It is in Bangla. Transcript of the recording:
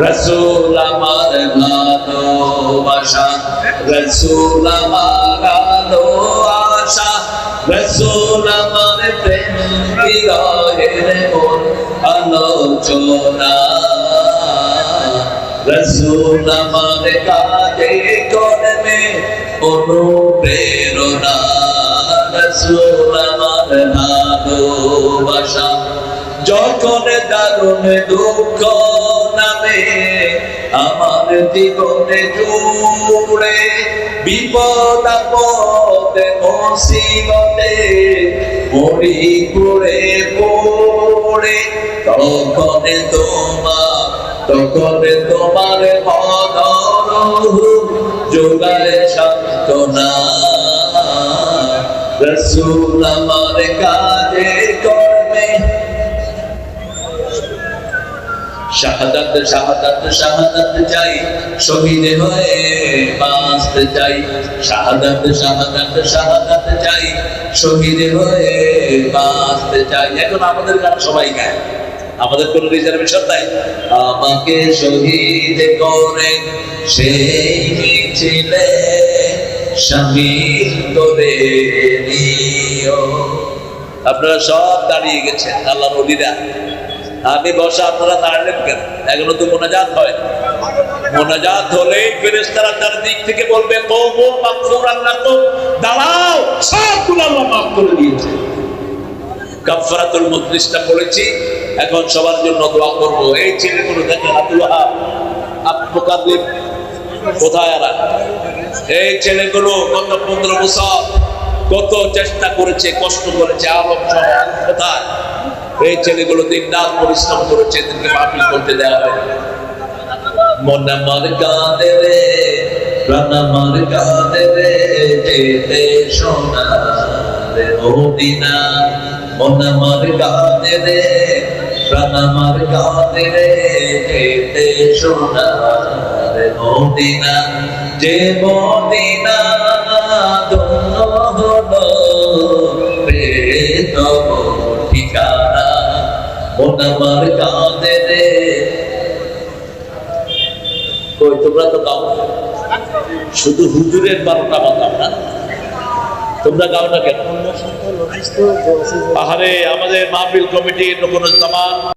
রসুল আমার ভালোবাসা রসুল আমার আশা রসুল আমার প্রেম বিরহের মন আলোচনা রসুল আমার কাজে কর্মে অনুপ্রেরণা রসুল আমার ভালোবাসা যখন দারুণ দুঃখ নামে আমার জীবনে জুড়ে, বিপদ আপদে, মুসিবতে মরি পড়ে পড়ে, তখন তোমার তখন তোমার মদন যোগায় সান্ত্বনা। রসুল আমার কাজে কর্মে শাহাদাত শাহাদাত শাহাদাত চাই, শহীদ হয়ে বাঁচতে চাই। শাহাদাত শাহাদাত শাহাদাত চাই, শহীদ হয়ে বাঁচতে চাই। এখন আমাদের গান সবাই গায়। আমাদের কোন রিজার্ভেশন নাই। আমাকে শহীদ করে, সেই মিছিলে শামিল করে নিও। আপনারা সব দাঁড়িয়ে গেছেন আল্লাহ নদীরা আমি বসা আপনারা দাঁড়ালেন কেন? এখনও তো মোনাজাত হয়। মোনাজাত হলে ফেরেস্তারা তার দিক থেকে বলবে আল্লাহ তো দাঁড়াও, সবগুলো আল্লাহ মাফ করে দিয়েছে। এখন সবার জন্য এই ছেলেগুলো কোথায় এই ছেলেগুলো কত চেষ্টা করেছে, কষ্ট করেছে আলোক সহ কোথায়? এই ছেলেগুলো দিন পরিশ্রম করেছে এদেরকে মাহফিল করতে দেওয়া হয়। মন আমার কাঁদে রে প্রাণ আমার কাঁদে রে, যেতে সোনার মদিনা। মন আমার কাঁদে রে প্রাণ আমার কাঁদে রে, যেতে সোনার মদিনা। যে মদিনা ধন্য হলো মন আমার কাঁদে রে। কই তোমরা তো গাও শুধু হুজুরের বারোটা বাজাও না? তোমরা গাও না কেন? পাহাড়ে আমাদের মাহফিল কমিটির নবুল জামান